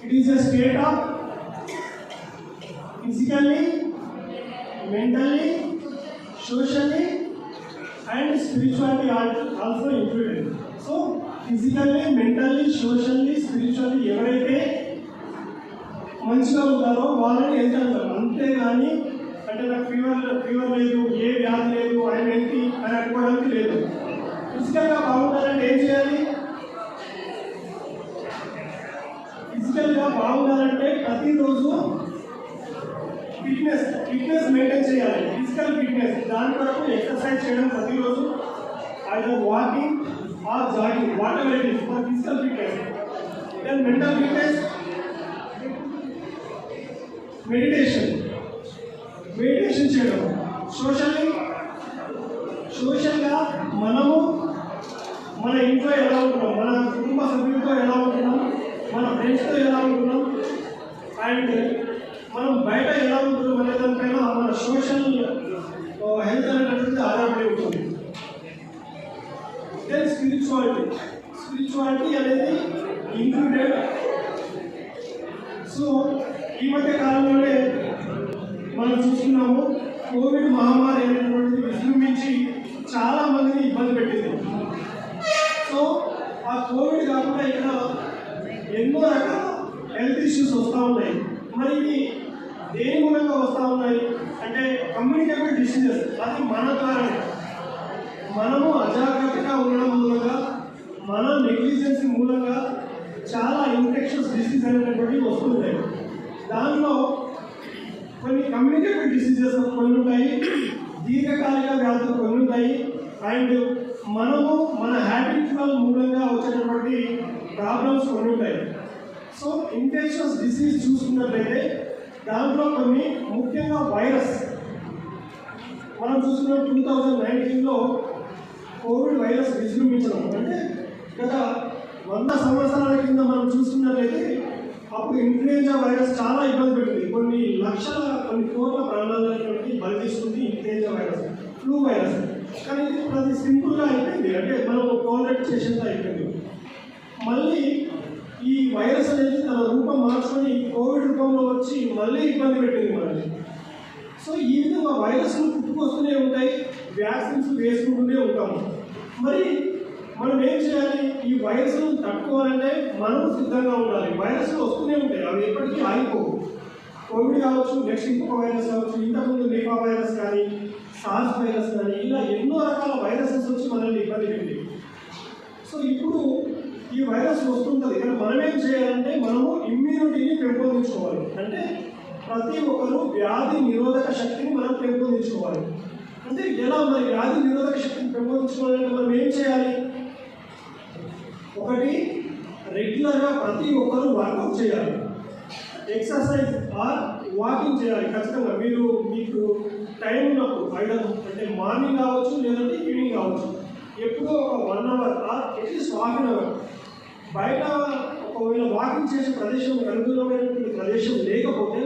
It is a state of physically, mentally, socially, and spiritually are also included. So, physically mentally socially spiritually ఎవరైతే మంచిగా ఉంటారో వాళ్ళని ఎంత అంతే కానీ అంటే నాకు ఫీవర్ ఫీవర్ లేదు ఏ వ్యాధి లేదు ఆయన ఏంటి అని అనుకోవడానికి లేదు ఫిజికల్గా బాగుంటారంటే ఏం చేయాలి ఫిజికల్గా బాగుండాలంటే ప్రతిరోజు ఫిట్నెస్ ఫిట్నెస్ మెయింటైన్ చేయాలి. Physical fitness. దాని కొరకు ఎక్సర్సైజ్ చేయడం ప్రతిరోజు either walking or jogging whatever it is for physical fitness then mental fitness meditation meditation చేయడం. సోషల్లీ సోషల్గా మనము మన ఇంట్లో ఎలా ఉంటున్నాం మన కుటుంబ సభ్యులతో ఎలా ఉంటున్నాం మన ఫ్రెండ్స్తో ఎలా ఉంటున్నాం అండ్ మనం బయట ఎలా ఉంటున్నాం అనే దానిపైన మన సోషల్ హెల్త్ అనేటటువంటిది ఆధారపడి ఉంటుంది. దెన్ స్పిరిచువాలిటీ స్పిరిచువాలిటీ అనేది ఇంక్లూడెడ్ సో ఈ మధ్య కాలంలోనే మనం చూస్తున్నాము కోవిడ్ మహమ్మారి అనేటువంటిది విజృంభించి చాలా మందిని ఇబ్బంది పెట్టింది. సో ఆ కోవిడ్ కాకుండా ఇక్కడ ఎన్నో రకాల హెల్త్ ఇష్యూస్ వస్తూ ఉన్నాయి. మరి ఇవి దేని మూలంగా వస్తూ ఉన్నాయి? అంటే కమ్యూనికేబుల్ డిసీజెస్ అది మన కారణం. మనము అజాగ్రత్తగా ఉండడం మూలంగా మన నెగ్లిజెన్స్ మూలంగా చాలా ఇన్ఫెక్షన్స్ డిసీజ్ అనేటువంటివి వస్తుంటాయి. దానిలో కొన్ని కమ్యూనికేబుల్ డిసీజెస్ కొన్ని ఉంటాయి. దీర్ఘకాలిక వ్యాధులు కొన్ని ఉంటాయి. అండ్ మనము మన హ్యాబిట్ల మూలంగా వచ్చేటటువంటి ప్రాబ్లమ్స్ కొన్ని ఉంటాయి. సో ఇన్ఫెక్షన్స్ డిసీజ్ చూసుకున్నట్లయితే దాంట్లో కొన్ని ముఖ్యంగా వైరస్. మనం చూసుకున్న టూ థౌజండ్ నైన్టీన్లో కోవిడ్ వైరస్ విజృంభించడం. అంటే గత వంద సంవత్సరాల కింద మనం చూసుకున్నట్లయితే అప్పుడు ఇన్ఫ్లుయెంజా వైరస్ చాలా ఇబ్బంది పెట్టింది. కొన్ని లక్షల కొన్ని కోట్ల ప్రాణాలైనటువంటి బలి తీసుకుంది ఇన్ఫ్లుయెంజా వైరస్ ఫ్లూ వైరస్. కానీ ఇది ఇప్పుడు అది సింపుల్గా అయిపోయింది. అంటే మనం కోల్రెట్ చేసేంత అయిపోయింది. మళ్ళీ వైరస్ అనేది తన రూపం మార్చుకొని కోవిడ్ రూపంలో వచ్చి మళ్ళీ ఇబ్బంది పెట్టింది మనల్ని. సో ఈ విధంగా వైరస్లు పుట్టుకొస్తూనే ఉంటాయి వ్యాక్సిన్స్ వేసుకుంటూనే ఉంటాము. మరి మనం ఏం చేయాలి? ఈ వైరస్ను తట్టుకోవాలంటే మనం సిద్ధంగా ఉండాలి. వైరస్లు వస్తూనే ఉంటాయి అవి ఎప్పటికీ ఆగిపోవు. కోవిడ్ కావచ్చు నెక్స్ట్ ఇంకొక వైరస్ కావచ్చు ఇంతకుముందు నిపా వైరస్ కానీ సార్స్ వైరస్ కానీ ఇలా ఎన్నో రకాల వైరసెస్ వచ్చి మనల్ని ఇబ్బంది పెట్టింది. సో ఇప్పుడు ఈ వైరస్ వస్తుంటుంది. కానీ మనం ఏం చేయాలంటే మనము ఇమ్యూనిటీని పెంపొందించుకోవాలి. అంటే ప్రతి ఒక్కరు వ్యాధి నిరోధక శక్తిని మనం పెంపొందించుకోవాలి. అంటే ఎలా మన వ్యాధి నిరోధక శక్తిని పెంపొందించుకోవాలంటే మనం ఏం చేయాలి? ఒకటి రెగ్యులర్గా ప్రతి ఒక్కరు వర్కౌట్ చేయాలి. ఎక్సర్సైజ్ ఆర్ వాకింగ్ చేయాలి ఖచ్చితంగా. మీరు మీకు టైం ఉన్నప్పుడు బయట అంటే మార్నింగ్ కావచ్చు లేదంటే ఈవినింగ్ కావచ్చు. ఎప్పుడో ఒక one hour or at least half an hour బయట ఒకవేళ వాకింగ్ చేసే ప్రదేశం అనుకూలమైనటువంటి ప్రదేశం లేకపోతే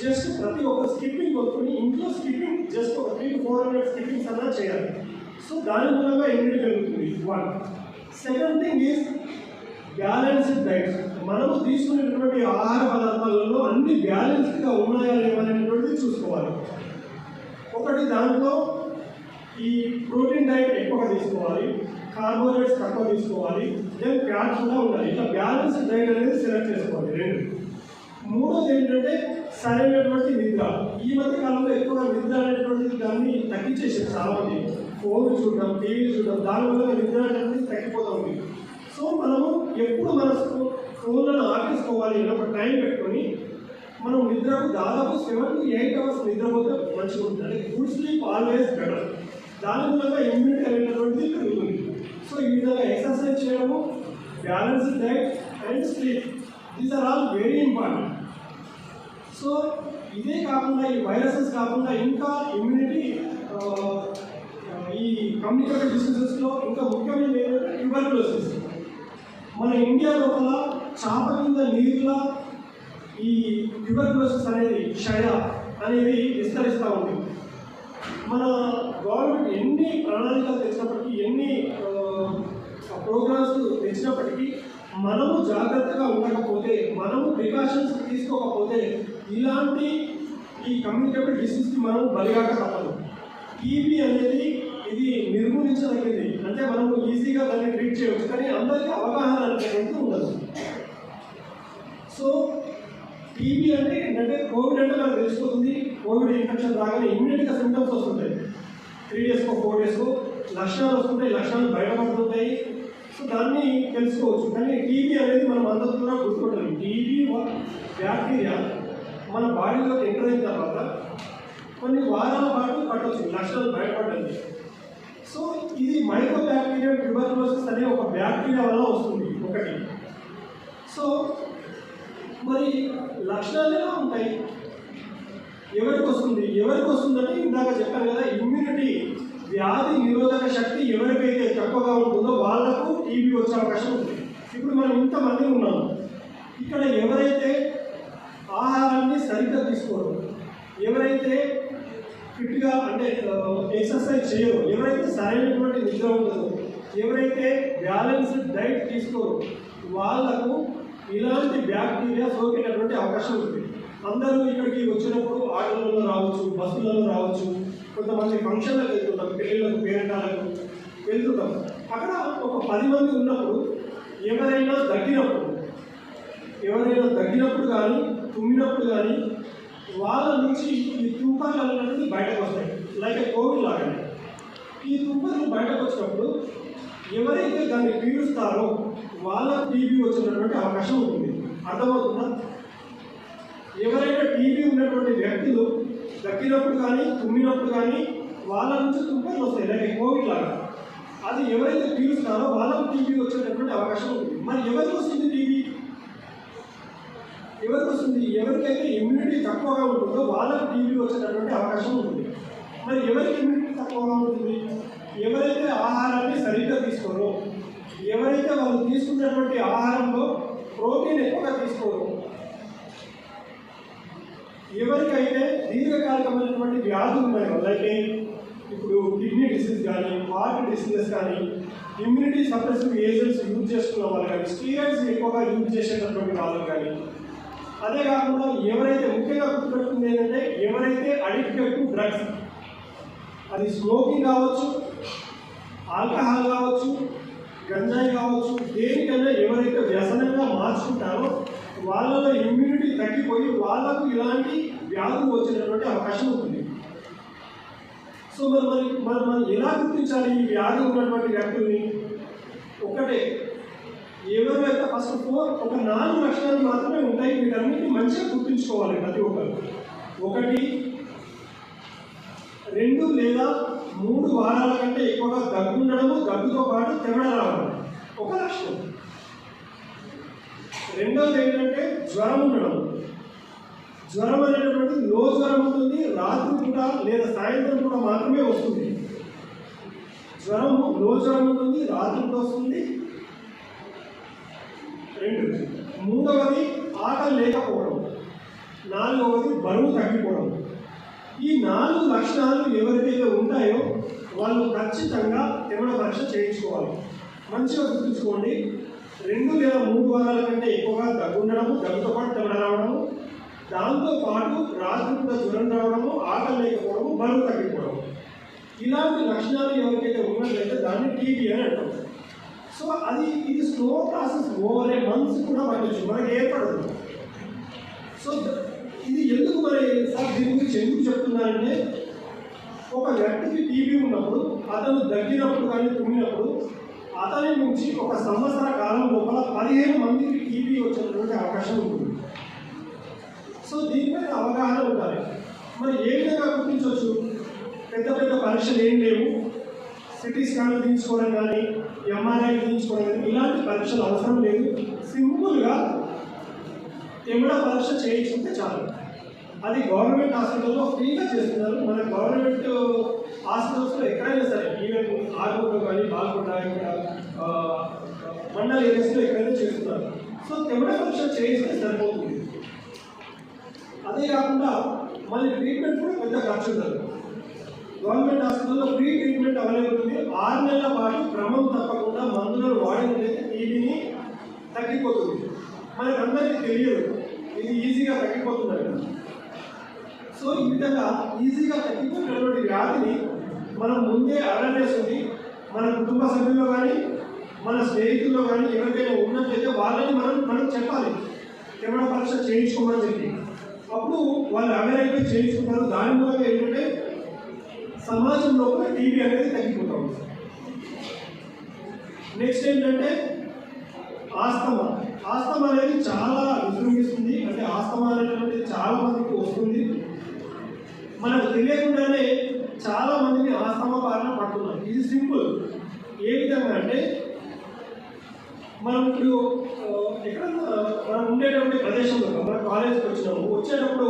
జస్ట్ ప్రతి ఒక్క స్కిప్పింగ్ కొట్టుకుని ఇంట్లో స్కిప్పింగ్ జస్ట్ ఒక three to four hundred skippings అన్నా చేయాలి. సో దాని మూలంగా ఇమ్యూనిటీ పెరుగుతుంది. One second thing is balanced diet మనము తీసుకునేటువంటి ఆహార పదార్థాలలో అన్ని బ్యాలెన్స్డ్గా ఉన్నాయా లేవనేటువంటిది చూసుకోవాలి. ఒకటి దాంట్లో ఈ ప్రోటీన్ డైట్ ఎక్కువగా తీసుకోవాలి కార్బోహైడ్రేట్స్ తక్కువ తీసుకోవాలి దెన్ ఫ్యాట్స్ కూడా ఉండాలి. ఇట్లా బ్యాలెన్స్ డైట్ అనేది సెలెక్ట్ చేసుకోవాలి రెండు. మూడోది ఏంటంటే సరైనటువంటి నిద్ర. ఈ మధ్య కాలంలో ఎక్కువగా నిద్ర అనేటువంటి దాన్ని తగ్గించేసారు చాలామంది. ఫోన్ చూడడం టీవీ చూడడం దానివల్ల నిద్ర అనేది తగ్గిపోతూ ఉంది. సో మనము ఎప్పుడు మన ఫోన్లను ఆపేసుకోవాలి అని ఒక టైం పెట్టుకొని మనం నిద్రకు దాదాపు సెవెన్ టు ఎయిట్ అవర్స్ నిద్రపోతే మంచిగా ఉంటుంది. అంటే గుడ్ స్లీప్ ఆల్వేస్ బెటర్ దాని మూలంగా ఇమ్యూనిటీ అనేటటువంటిది పెరుగుతుంది సో ఈ balanced diet and sleep these are all very important so ఇదే కాకుండా ఈ వైరసెస్ కాకుండా ఇంకా ఇమ్యూనిటీ ఈ కమ్యూనికేటివ్ డిసీజెస్లో ఇంకా ముఖ్యమైనది ఏంటంటే ట్యూబర్కులోసిస్ మన ఇండియా లోపల చాప కింద నీరుల ఈ ట్యూబర్క్యులోసిస్ అనేది క్షయ అనేది విస్తరిస్తూ ఉంది. మన గవర్నమెంట్ ఎన్ని ప్రణాళికలు తెచ్చినప్పటికీ ఎన్ని ప్రోగ్రామ్స్ తెచ్చినప్పటికీ మనము జాగ్రత్తగా ఉండకపోతే మనము ప్రికాషన్స్ తీసుకోకపోతే ఇలాంటి ఈ కమ్యూనికేబుల్ డిసీజ్కి మనం బలిగాక తప్పదు టీబీ అనేది ఇది నిర్మూలించదగినది. అంటే మనము ఈజీగా దాన్ని ట్రీట్ చేయవచ్చు కానీ అందరికీ అవగాహన అనేది ఉండదు. సో టీబీ అంటే ఏంటంటే కోవిడ్ అంటే మనకు తెలిసిపోతుంది. కోవిడ్ ఇన్ఫెక్షన్ రాగానే ఇమ్మీడియట్గా సిమ్టమ్స్ వస్తుంటాయి. త్రీ డేస్కో ఫోర్ డేస్కో లక్షణాలు వస్తుంటాయి. లక్షణాలు బయటపడుతుంటాయి సో దాన్ని తెలుసుకోవచ్చు. కానీ టీబీ అనేది మనం అందరూ కూడా గుర్తుపట్టాలి టీబీ బ్యాక్టీరియా మన బాడీలో ఎంటర్ అయిన తర్వాత కొన్ని వారాల పాటు పట్టవచ్చు లక్షణాలు బయటపడ్డాయి. సో ఇది మైక్రో బ్యాక్టీరియా ట్యూబర్కులోసిస్ అనే ఒక బ్యాక్టీరియా వల్ల వస్తుంది. ఒకటి. సో మరి లక్షణాలు ఎలా ఉంటాయి. ఎవరికి వస్తుంది? ఎవరికి వస్తుందంటే ఇందాక చెప్పాను కదా ఇమ్యూనిటీ వ్యాధి నిరోధక శక్తి ఎవరికైతే తక్కువగా ఉంటుందో వాళ్ళకు టీబీ వచ్చే అవకాశం ఉంది. ఇప్పుడు మనం ఇంతమంది ఉన్నాము ఇక్కడ ఎవరైతే ఆహారాన్ని సరిగ్గా తీసుకోరు ఎవరైతే ఫిట్గా అంటే ఎక్సర్సైజ్ చేయరు ఎవరైతే సరైనటువంటి నిద్ర ఉండదు ఎవరైతే బ్యాలెన్స్డ్ డైట్ తీసుకోరు వాళ్ళకు ఇలాంటి బ్యాక్టీరియా సోకినటువంటి అవకాశం ఉంది. అందరూ ఇక్కడికి వచ్చినప్పుడు ఆటోలలో రావచ్చు బస్సులలో రావచ్చు కొంతమంది ఫంక్షన్లకు వెళ్తుంటాం పెళ్ళిళ్ళకు పేరెంటాలకు వెళ్తుంటాం అక్కడ ఒక పది మంది ఉన్నప్పుడు ఎవరైనా తగ్గినప్పుడు ఎవరైనా తగ్గినప్పుడు కానీ తుమ్మినప్పుడు కానీ వాళ్ళ నుంచి ఈ తుంపర్లు అనేది బయటకు వస్తాయి. లైక్ కోవిడ్ లాగానే. ఈ తుంపర్లు బయటకు వచ్చినప్పుడు ఎవరైతే దాన్ని పీడిస్తారో వాళ్ళ టీబీ వచ్చినటువంటి అవకాశం ఉంటుంది అర్థమవుతుందా? ఎవరైనా టీబీ ఉన్నటువంటి వ్యక్తులు దక్కినప్పుడు కానీ తుమ్మినప్పుడు కానీ వాళ్ళ నుంచి తుంపర్లు వస్తాయి లేక కోవిడ్ లాగా. అది ఎవరైతే పీలుస్తారో వాళ్ళకు టీబీ వచ్చేటటువంటి అవకాశం ఉంటుంది మరి ఎవరికి వస్తుంది టీబీ ఎవరికి వస్తుంది? ఎవరికైతే ఇమ్యూనిటీ తక్కువగా ఉంటుందో వాళ్ళకు టీబీ వచ్చేటటువంటి అవకాశం ఉంటుంది మరి ఎవరికి ఇమ్యూనిటీ తక్కువగా ఉంటుంది ఎవరైతే ఆహారాన్ని సరిగ్గా ఎవరైతే వాళ్ళు తీసుకున్నటువంటి ఆహారంలో ప్రోటీన్ ఎక్కువగా తీసుకోరు ఎవరికైతే దీర్ఘకాలికమైనటువంటి వ్యాధులు ఉన్నాయి లైక్ ఇప్పుడు కిడ్నీ డిసీజ్ కానీ హార్ట్ డిసీజెస్ కానీ ఇమ్యూనిటీ సప్రెసివ్ ఏజెంట్స్ యూజ్ చేసుకున్న వాళ్ళు కానీ స్టీరాయిడ్స్ ఎక్కువగా యూజ్ చేసేటటువంటి వాళ్ళు కానీ అదే కాకుండా ఎవరైతే ముఖ్యంగా గుర్తుపెట్టుకుంది ఏంటంటే ఎవరైతే అడిక్టెడ్ టు డ్రగ్స్ అది స్మోకింగ్ కావచ్చు ఆల్కహాల్ కావచ్చు గంజాయి కావచ్చు దేనికైనా ఎవరైతే వ్యసనంగా మార్చుకుంటారో వాళ్ళలో ఇమ్యూనిటీ తగ్గిపోయి వాళ్ళకు ఇలాంటి వ్యాధులు వచ్చినటువంటి అవకాశం ఉంటుంది. సో మరి మరి మరి మనం ఎలా గుర్తించాలి ఈ వ్యాధి ఉన్నటువంటి వ్యక్తుల్ని? ఒకటే ఎవరైతే ఫస్ట్ ఫోర్ ఒక నాలుగు లక్షణాలు మాత్రమే ఉంటాయి వీటన్నిటిని మంచిగా గుర్తుంచుకోవాలి ప్రతి ఒక్కరు. ఒకటి రెండు లేదా మూడు వారాల కంటే ఎక్కువగా దగ్గు ఉండడము దగ్గుతో పాటు తెమడ రావడం. ఒక లక్షణం. రెండవది ఏంటంటే జ్వరం ఉండడం. జ్వరం అనేటటువంటి లో జ్వరం ఉంటుంది రాత్రి పూట లేదా సాయంత్రం పూట మాత్రమే వస్తుంది. జ్వరం లో జ్వరం ఉంటుంది రాత్రి పూట వస్తుంది. రెండు మూడవది ఆకలి లేకపోవడం. నాలుగవది బరువు తగ్గిపోవడం. ఈ నాలుగు లక్షణాలు ఎవరికైతే ఉంటాయో వాళ్ళు ఖచ్చితంగా తెమడ పరీక్ష చేయించుకోవాలి. మంచిగా గుర్తుంచుకోండి. రెండు లేదా మూడు వారాల కంటే ఎక్కువగా దగ్గు ఉండడము దగ్గుతో పాటు తెమడ రావడము దాంతో పాటు రాత్రిపూట జ్వరం రావడము ఆకలి లేకపోవడము బరువు తగ్గిపోవడం ఇలాంటి లక్షణాలు ఎవరికైతే ఉన్నట్లయితే దాన్ని టీబీ అని అంటాం. సో అది ఇది slow process over a months కూడా పట్టచ్చు. మనకి ఏర్పడదు. సో ఇది ఎందుకు మరి సార్ దీని గురించి ఎందుకు చెప్తున్నానంటే ఒక వ్యక్తికి టీబీ ఉన్నప్పుడు అతను దగ్గినప్పుడు కానీ తుమ్మినప్పుడు అతని నుంచి ఒక సంవత్సర కాలం లోపల పదిహేను మందికి టీబీ వచ్చేటటువంటి అవకాశం ఉంటుంది. సో దీనిపైన అవగాహన ఉండాలి. మరి ఏ విధంగా గుర్తించవచ్చు? పెద్ద పెద్ద పరీక్షలు ఏం లేవు. సిటీ స్కాన్లు తీయించుకోవడం కానీ ఎంఆర్ఐ తీయించుకోవడం కానీ ఇలాంటి పరీక్షలు అవసరం లేదు. సింపుల్గా ఎమ్మడ పరీక్ష చేయించుకుంటే చాలు. అది గవర్నమెంట్ హాస్పిటల్లో ఫ్రీగా చేస్తున్నారు. మన గవర్నమెంట్ హాస్పిటల్స్లో uh, ఎక్కడైనా సరే ఈవెన్ ఆరుగొండ కానీ బాల్కొండ ఇక్కడ మండల ఏరియాస్లో ఎక్కడైనా చేస్తున్నారు. సో తెమ్మడ పరీక్ష చేయిస్తే సరిపోతుంది. అదే కాకుండా మళ్ళీ ట్రీట్మెంట్ కూడా పెద్ద ఖర్చు ఉండదు. గవర్నమెంట్ హాస్పిటల్లో ఫ్రీ ట్రీట్మెంట్ అవైలబుల్ ఉంది. ఆరు నెలల పాటు క్రమం తప్పకుండా మందులను వాడినట్లయితే టీబీని తగ్గిపోతుంది. మనకు అందరికీ తెలియదు. ఇది ఈజీగా తగ్గిపోతుంది సో ఈ విధంగా ఈజీగా తగ్గిపోయినటువంటి వ్యాధిని మనం ముందే అవేర్నెస్ ఉంది. మన కుటుంబ సభ్యుల్లో కానీ మన స్నేహితుల్లో కానీ ఎవరికైనా ఉన్నట్లయితే వాళ్ళని మనం మనం చెప్పాలి. కెమెరా పరీక్ష చేయించుకోమని చెప్పి. అప్పుడు వాళ్ళు అవేర్ అయితే చేయించుకుంటారు. దాని మూలంగా ఏంటంటే సమాజంలో కూడా టీవీ అనేది తగ్గిపోతాం నెక్స్ట్ ఏంటంటే ఆస్తమా. ఆస్తమా అనేది చాలా విజృంభిస్తుంది అంటే ఆస్తమా అనేటువంటిది చాలా మందికి వస్తుంది. మనకు తెలియకుండానే చాలా మందిని ఆస్తమా బారిన పడుతున్నారు. ఇది సింపుల్. ఏ విధంగా అంటే మనం ఇప్పుడు ఎక్కడన్నా మనం ఉండేటువంటి ప్రదేశంలో మన కాలేజ్కి వచ్చినాము వచ్చేటప్పుడు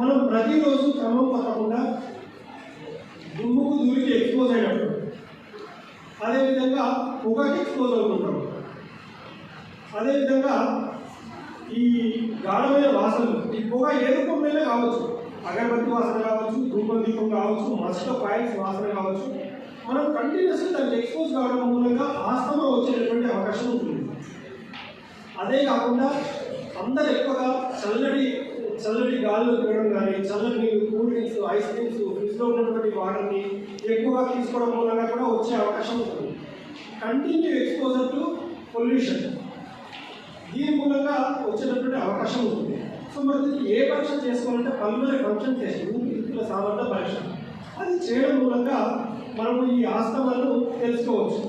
మనం ప్రతిరోజు క్రమం పడకుండా దుమ్ముకు దూరికి ఎక్స్పోజ్ అయినప్పుడు అదేవిధంగా పొగకి ఎక్స్పోజ్ అవుతుంటాం. అదేవిధంగా ఈ గాఢమైన వాసనలు ఈ పొగ ఏ రూపంలోనే కావచ్చు అగరబత్తి వాసన కావచ్చు ధూపం దీపం కావచ్చు మస్క పాయింట్స్ వాసన కావచ్చు మనం కంటిన్యూస్గా దానికి ఎక్స్పోజ్ కావడం మూలంగా ఆస్తమా వచ్చేటటువంటి అవకాశం ఉంటుంది. అదే కాకుండా అందరు ఎక్కువగా చల్లటి చల్లటి గాలిలో తిరగడం కానీ చల్లటి కూల్ డ్రింక్స్ ఐస్ క్రీమ్స్ ఫ్రిడ్జ్లో ఉన్నటువంటి వాటర్ని ఎక్కువగా తీసుకోవడం మూలంగా కూడా వచ్చే అవకాశం ఉంటుంది. కంటిన్యూ ఎక్స్పోజర్ టు పొల్యూషన్ దీని మూలంగా వచ్చేటటువంటి అవకాశం ఉంటుంది. సో మరి ఏ పరీక్ష చేసుకోవాలంటే పల్మనరీ ఫంక్షన్ టెస్ట్ ఊపిరితిత్తుల సామర్థ్య పరీక్ష. అది చేయడం మూలంగా మనము ఈ ఆస్తమాలను తెలుసుకోవచ్చు.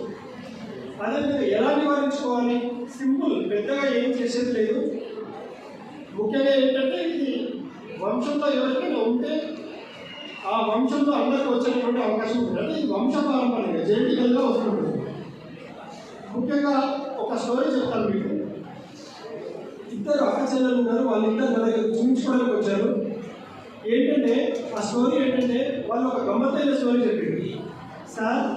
అదేవిధంగా ఎలా నివారించుకోవాలి? సింపుల్ పెద్దగా ఏం చేసేది లేదు. ముఖ్యంగా ఏంటంటే ఇది వంశంలో ఎవరికైనా ఉంటే ఆ వంశంలో అందరికీ వచ్చేటువంటి అవకాశం ఉంటుంది. అంటే ఈ వంశ పారంపర్యంగా జెంటికల్గా వస్తుంటుంది. ముఖ్యంగా ఒక స్టోరీ చెప్తాను మీకు. ఇద్దరు అక్క ఉన్నారు వాళ్ళిద్దరు నా దగ్గర చూపించుకోవడానికి వచ్చారు. ఏంటంటే ఆ స్టోరీ ఏంటంటే వాళ్ళు ఒక గమ్మత్తైన స్టోరీ చెప్పింది. సార్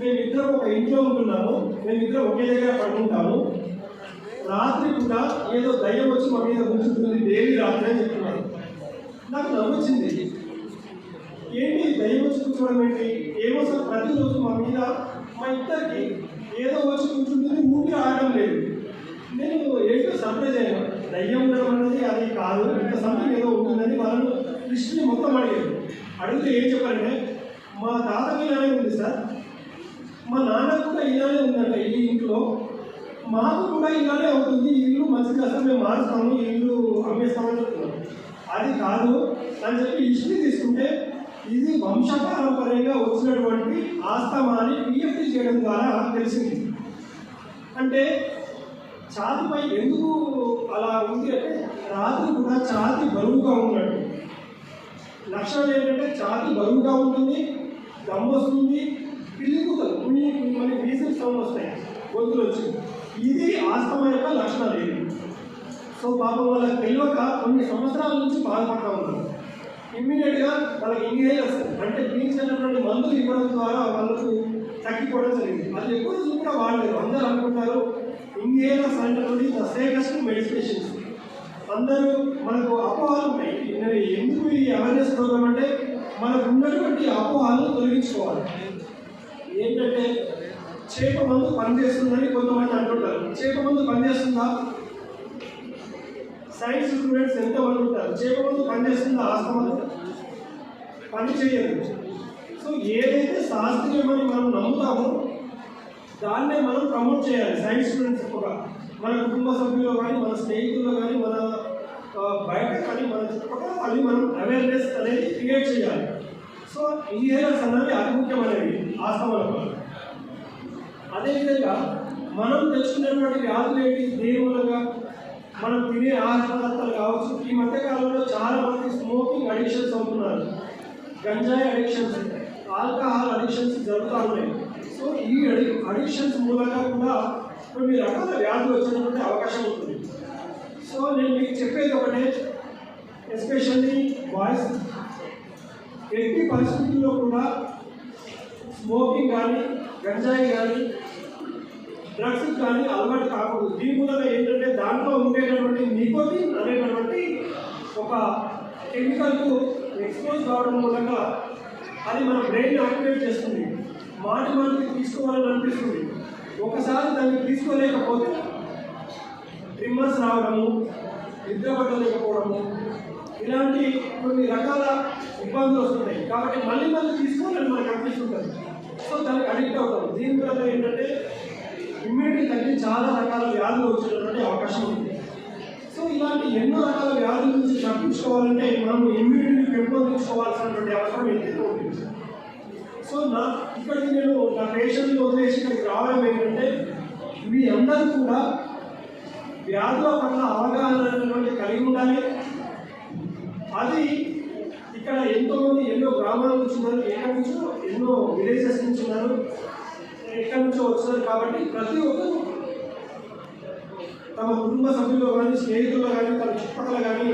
మేమిద్దరం ఒక ఇంట్లో ఉంటున్నాము మేమిద్దరం ఒకే దగ్గర పడుకుంటాము. రాత్రి కూడా ఏదో దయ్యం వచ్చి మా మీద కూర్చుంటుంది దేవి రాత్రి అని చెప్తున్నారు. నాకు నవ్వొచ్చింది. ఏంటి దయ్యం వచ్చి కూర్చోవడం ఏంటి? ఏమో సార్ ప్రతిరోజు మా మీద మా ఇద్దరికి ఏదో వచ్చి కూర్చుంటుంది ఊపిరి ఆడడం లేదు. నేను ఏంటో సర్ప్రైజ్ అయ్యాను. దయ్యం ఉండడం అనేది అది కాదు. ఇంకా సంథింగ్ ఏదో ఉంటుందని వాళ్ళు హిస్టరీ మొత్తం అడిగారు. అడిగితే ఏం చెప్పారంటే మా తాతకి ఇలానే ఉంది సార్. మా నాన్నకు కూడా ఇలానే ఉందంట ఈ ఇంట్లో. మాకు కూడా ఇలానే అవుతుంది. ఇల్లు మంచిగా అసలు మేము మారుస్తాము. ఇల్లు అమ్మేస్తామని చెప్తున్నాం అది కాదు. అని చెప్పి హిస్టరీ తీసుకుంటే ఇది వంశపారంపర్యంగా వచ్చినటువంటి ఆస్తమాని పిఎఫ్టీ చేయడం ద్వారా తెలిసింది. అంటే ఛాతిపై ఎందుకు అలా ఉంది అంటే రాత్రి కూడా ఛాతి బరువుగా ఉన్నట్టు. లక్షణం ఏంటంటే ఛాతి బరువుగా ఉంటుంది దమ్ వస్తుంది పిల్లికుతలు కొన్ని కొన్ని వీసిల్ సౌండ్ వస్తాయి. గొంతులు వచ్చి. ఇది ఆస్తమ యొక్క లక్షణాలు ఇవి సో పాపం వాళ్ళకి తెలియక కొన్ని సంవత్సరాల నుంచి బాధపడతా ఉన్నారు. ఇమ్మీడియట్గా వాళ్ళకి వస్తుంది. అంటే పీల్చినటువంటి మందులు ఇవ్వడం ద్వారా వాళ్ళకు తగ్గిపోవడం జరిగింది. అది ఎక్కువ రోజులు కూడా వాడలేదు. అందరూ అనుకుంటారు ఇంగేజర్స్ అనేటువంటి ద సేఫెస్ట్ మెడిటేషన్స్. అందరూ మనకు అపోహలు ఉన్నాయి. ఎందుకు ఈ అవేర్నెస్ ప్రోగ్రామ్ అంటే మనకు ఉన్నటువంటి అపోహాలను తొలగించుకోవాలి. ఏంటంటే చేప మందు పనిచేస్తుందని కొంతమంది అంటుంటారు. చేప మందు పనిచేస్తుందా? సైన్స్ స్టూడెంట్స్ ఎంతమంది ఉంటారు? చేప మందు పనిచేస్తుందా? ఆస్తమా పని చేయదు. సో ఏదైతే శాస్త్రీయమని మనం నమ్ముతామో దాన్నే మనం ప్రమోట్ చేయాలి. సైన్స్ స్టూడెంట్స్ ఎక్కువగా మన కుటుంబ సభ్యులు కానీ మన స్నేహితుల్లో కానీ మన బయట కానీ మన చుట్టుపక్కల అవి మనం అవేర్నెస్ అనేది క్రియేట్ చేయాలి. సో ఇంజనీర్స్ అన్నది అతి ముఖ్యమైనవి ఆస్తమాలకు అదేవిధంగా మనం తెచ్చుకున్నటువంటి వ్యాధులు ఏంటి? దేవులుగా మనం తినే ఆహార పదార్థాలు కావచ్చు. ఈ మధ్య కాలంలో చాలా మంది స్మోకింగ్ అడిక్షన్స్ అవుతున్నారు. గంజాయి అడిక్షన్స్ ఆల్కహాల్ అడిక్షన్స్ జరుగుతూ ఉన్నాయి. సో ఈ అడి అడిక్షన్స్ మూలంగా కూడా కొన్ని రకాల వ్యాధులు వచ్చేటువంటి అవకాశం ఉంటుంది. సో నేను మీకు చెప్పేది ఒకటే ఎస్పెషల్లీ బాయ్స్ ఎట్టి పరిస్థితుల్లో కూడా స్మోకింగ్ కానీ గంజాయి కానీ డ్రగ్స్ కానీ అలవాటు కాకూడదు. దీని మూలంగా ఏంటంటే దాంట్లో ఉండేటటువంటి నికోటిన్ అనేటటువంటి ఒక కెమికల్కు ఎక్స్పోజ్ కావడం మూలంగా అది మన బ్రెయిన్ యాక్టివేట్ చేస్తుంది. మాటి మనకి తీసుకోవాలని అనిపిస్తుంది ఒకసారి దాన్ని తీసుకోలేకపోతే ట్రిమ్మర్స్ రావడము నిద్ర పట్టలేకపోవడము ఇలాంటి కొన్ని రకాల ఇబ్బందులు వస్తున్నాయి కాబట్టి మళ్ళీ మళ్ళీ తీసుకోవాలని మనకు అనిపిస్తుంటుంది. సో దానికి అడిక్ట్ అవుతాం. దీని వల్ల ఏంటంటే ఇమ్యూనిటీ తగ్గి చాలా రకాల వ్యాధులు వచ్చేటటువంటి అవకాశం ఉంది. సో ఇలాంటి ఎన్నో రకాల వ్యాధుల నుంచి తప్పించుకోవాలంటే మనం ఇమ్యూనిటీని పెంపొందించుకోవాల్సినటువంటి అవసరం ఎంతైనా ఉంటుంది. సో నా ఇక్కడికి నేను నా పేషెంట్ని వదిలేసి ఇక్కడికి రావడం ఏంటంటే మీ అందరూ కూడా వ్యాధుల పట్ల అవగాహన అనేటువంటి కలిగి ఉండాలి. అది ఇక్కడ ఎంతో మంది ఎన్నో గ్రామాల నుంచి ఉన్నారు ఎక్కడి నుంచో ఎన్నో విలేజెస్ నుంచి ఉన్నారు ఎక్కడి నుంచో వస్తున్నారు కాబట్టి ప్రతి ఒక్కరు తమ కుటుంబ సభ్యులు కానీ స్నేహితులు కానీ తమ చుట్టుపక్కల కానీ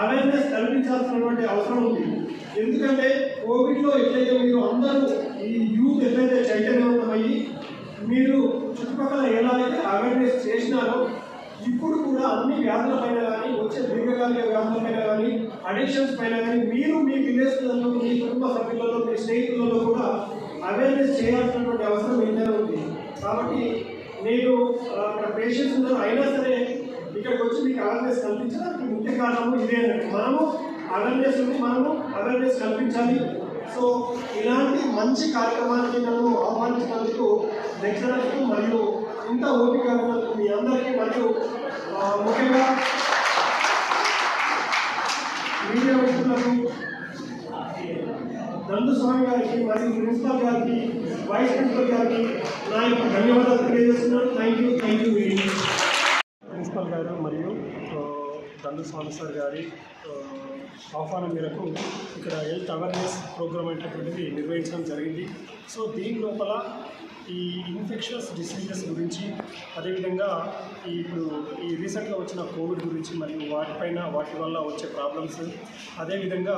అవేర్నెస్ కల్పించాల్సినటువంటి అవసరం ఉంది. ఎందుకంటే కోవిడ్లో ఎట్లయితే మీరు అందరూ ఈ యూత్ ఎట్లయితే చైతన్యవంతమయ్యి మీరు చుట్టుపక్కల ఎలా అయితే అవేర్నెస్ చేసినారో ఇప్పుడు కూడా అన్ని వ్యాధుల పైన కానీ వచ్చే దీర్ఘకాలిక వ్యాధుల పైన కానీ అడిక్షన్స్ పైన కానీ మీరు మీ విలేజ్లలో మీ కుటుంబ సభ్యులలో మీ స్నేహితులలో కూడా అవేర్నెస్ చేయాల్సినటువంటి అవసరం ఏదైనా ఉంది. కాబట్టి నేను అక్కడ పేషెంట్స్ ఉన్నారు అయినా సరే ఇక్కడికి వచ్చి మీకు అవేర్నెస్ కల్పించడానికి ముఖ్య కారణము ఇదే అన్నట్టు. మనము అవేర్నెస్ ఉంది మనము అవేర్నెస్ కల్పించాలి. సో ఇలాంటి మంచి కార్యక్రమానికి నన్ను ఆహ్వానించినందుకు లెక్చరర్స్కు మరియు ఇంత ఓపిక మీ అందరికీ మరియు ముఖ్యంగా మీడియా మిత్రులకు నందు స్వామి గారికి మరియు ప్రిన్సిపల్ గారికి వైస్ ప్రిన్సిపల్ గారికి నా యొక్క ధన్యవాదాలు తెలియజేస్తున్నాను. Thank you thank you very much principal గారు మరియు ఆ, దండు స్వామి సార్ గారి ఆహ్వానం మేరకు ఇక్కడ హెల్త్ అవేర్నెస్ ప్రోగ్రామ్ అనేటటువంటిది నిర్వహించడం జరిగింది. సో దీని లోపల ఈ ఇన్ఫెక్షన్స్ డిసీజెస్ గురించి అదేవిధంగా ఇప్పుడు ఈ రీసెంట్గా వచ్చిన కోవిడ్ గురించి మరియు వాటిపైన వాటి వల్ల వచ్చే ప్రాబ్లమ్స్ అదేవిధంగా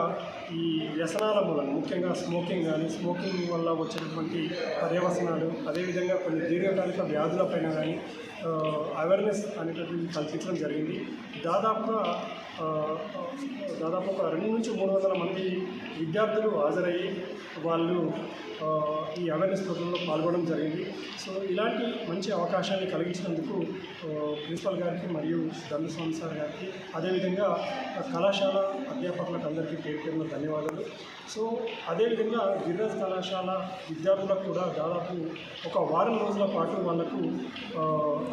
ఈ వ్యసనాల మూలం ముఖ్యంగా స్మోకింగ్ కానీ స్మోకింగ్ వల్ల వచ్చేటువంటి పర్యవసనాలు అదేవిధంగా కొన్ని దీర్ఘకాలిక వ్యాధులపైన కానీ అవేర్నెస్ అనేటటువంటి కల్పించడం జరిగింది. దాదాపుగా దాదాపు ఒక రెండు నుంచి మూడు వందల మంది విద్యార్థులు హాజరయ్యి వాళ్ళు ఈ అవేర్నెస్ ప్రోగ్రాంలో పాల్గొనడం జరిగింది. సో ఇలాంటి మంచి అవకాశాన్ని కలిగించినందుకు ప్రిన్సిపల్ గారికి మరియు దండస్వామి సార్ గారికి అదేవిధంగా కళాశాల అధ్యాపకులకు అందరికీ పేరు పేరున ధన్యవాదాలు. సో అదేవిధంగా గిరిరాజ్ కళాశాల విద్యార్థులకు కూడా దాదాపు ఒక వారం రోజుల పాటు వాళ్ళకు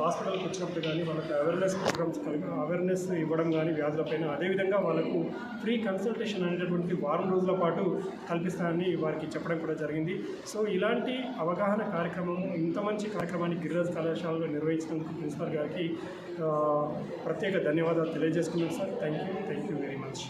హాస్పిటల్కి వచ్చినప్పుడు కానీ వాళ్ళకి అవేర్నెస్ ప్రోగ్రామ్స్ కలిగి అవేర్నెస్ ఇవ్వడం కానీ వ్యాధులపైన అదేవిధంగా వాళ్ళకు ఫ్రీ కన్సల్టేషన్ అనేటటువంటి వారం రోజుల పాటు కల్పిస్తానని వారికి చెప్పడం కూడా జరిగింది. సో ఇలాంటి అవగాహన కార్యక్రమము ఇంత మంచి కార్యక్రమాన్ని గిరిరాజ్ కళాశాలలో నిర్వహించినందుకు ప్రిన్సిపల్ గారికి ప్రత్యేక ధన్యవాదాలు తెలియజేసుకున్నాను sir. Thank you thank you very much